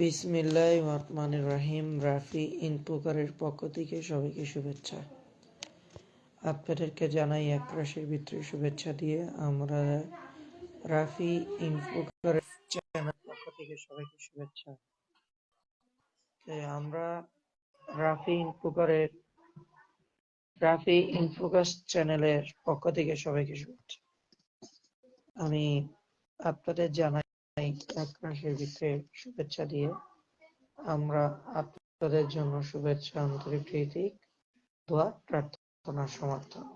বিসমিল্লাহ রহমানির রাহিম, রাফি ইনপুকারের পক্ষ থেকে সবাইকে শুভেচ্ছা। আপনাদেরকে জানাই এক রাশির ভিতরে শুভেচ্ছা দিয়ে আমরা রাফি ইনপুকারের চ্যানেল পক্ষ থেকে সবাইকে শুভেচ্ছা। আমরা রাফি ইনপুকারের, রাফি ইনফোকাস চ্যানেলের পক্ষ থেকে সবাইকে শুভেচ্ছা। আমি আপনাদের জানাই এক মাসের ভিতরে শুভেচ্ছা দিয়ে আমরা আপনাদের জন্য শুভেচ্ছা আন্তরিক প্রীতি, দোয়া, প্রার্থনা, সমর্থন।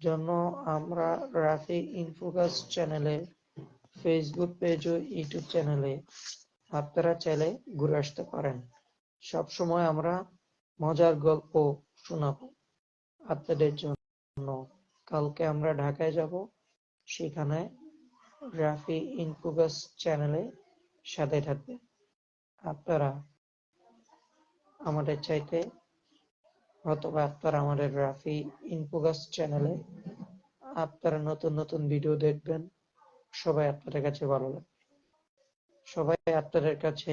জন্য আমরা রাফি ইনফোকাস চ্যানেলে ফেসবুক পেজ ও ইউটিউব চ্যানেলে আপনারা চাইলে ঘুরে আসতে পারেন। সব সময় আমরা মজার গল্প শোনাবো আপনাদের জন্য। কালকে আমরা ঢাকায় যাব, সেখানে রাফি ইনফোকাস চ্যানেলে সাথে থাকবে। আপনারা আমাদের চাইতে অথবা আপনারা আমাদের রাফি ইনফোকাস চ্যানেলে আপনারা নতুন নতুন ভিডিও দেখবেন। সবাই আপনাদের কাছে ভালো লাগবে। সবাই আপনাদের কাছে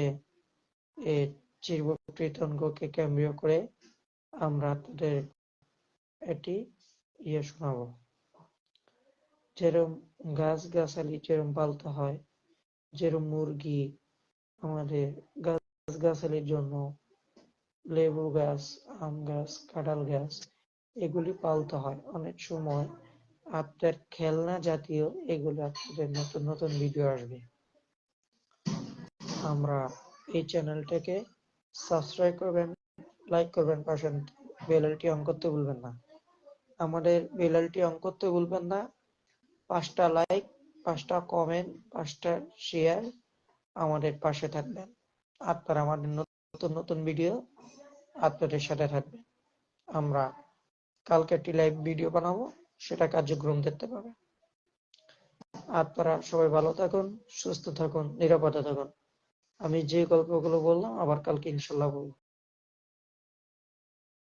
এই চিরকৃতজ্ঞকে কেন্দ্র করে আমরা আপনাদের এটি ইয়ে শোনাবো। যেরম গাছ গাছালি যেরম পালতে হয়, যেরম মুরগি, আমাদের গাছ গাছালির জন্য লেবু গাছ, আম গাছ, কাঁঠাল গাছ, এগুলি পালতে হয়। অনেক সময় আপনার খেলনা জাতীয় এগুলো আপনাদের নতুন নতুন ভিডিও আসবে। আমরা এই চ্যানেলটাকে সাবস্ক্রাইব করবেন লাইক করবেন, পাশে বেলালটি অন করতে ভুলবেন না। আমাদের বেলালটি অন করতে ভুলবেন না। পাঁচটা লাইক পাঁচটা কমেন্ট পাঁচটা শেয়ার আমাদের পাশে থাকবেন। আপনারা আমাদের নতুন নতুন ভিডিও আপনাদের সাথে থাকবে। আমরা কালকে একটি লাইভ ভিডিও বানাবো, সেটা কার্যক্রম দেখতে পাবে। আপনারা সবাই ভালো থাকুন, সুস্থ থাকুন, নিরাপদে থাকুন। আমি যে গল্পগুলো বললাম, আবার কালকে ইনশাল্লাহ বলব।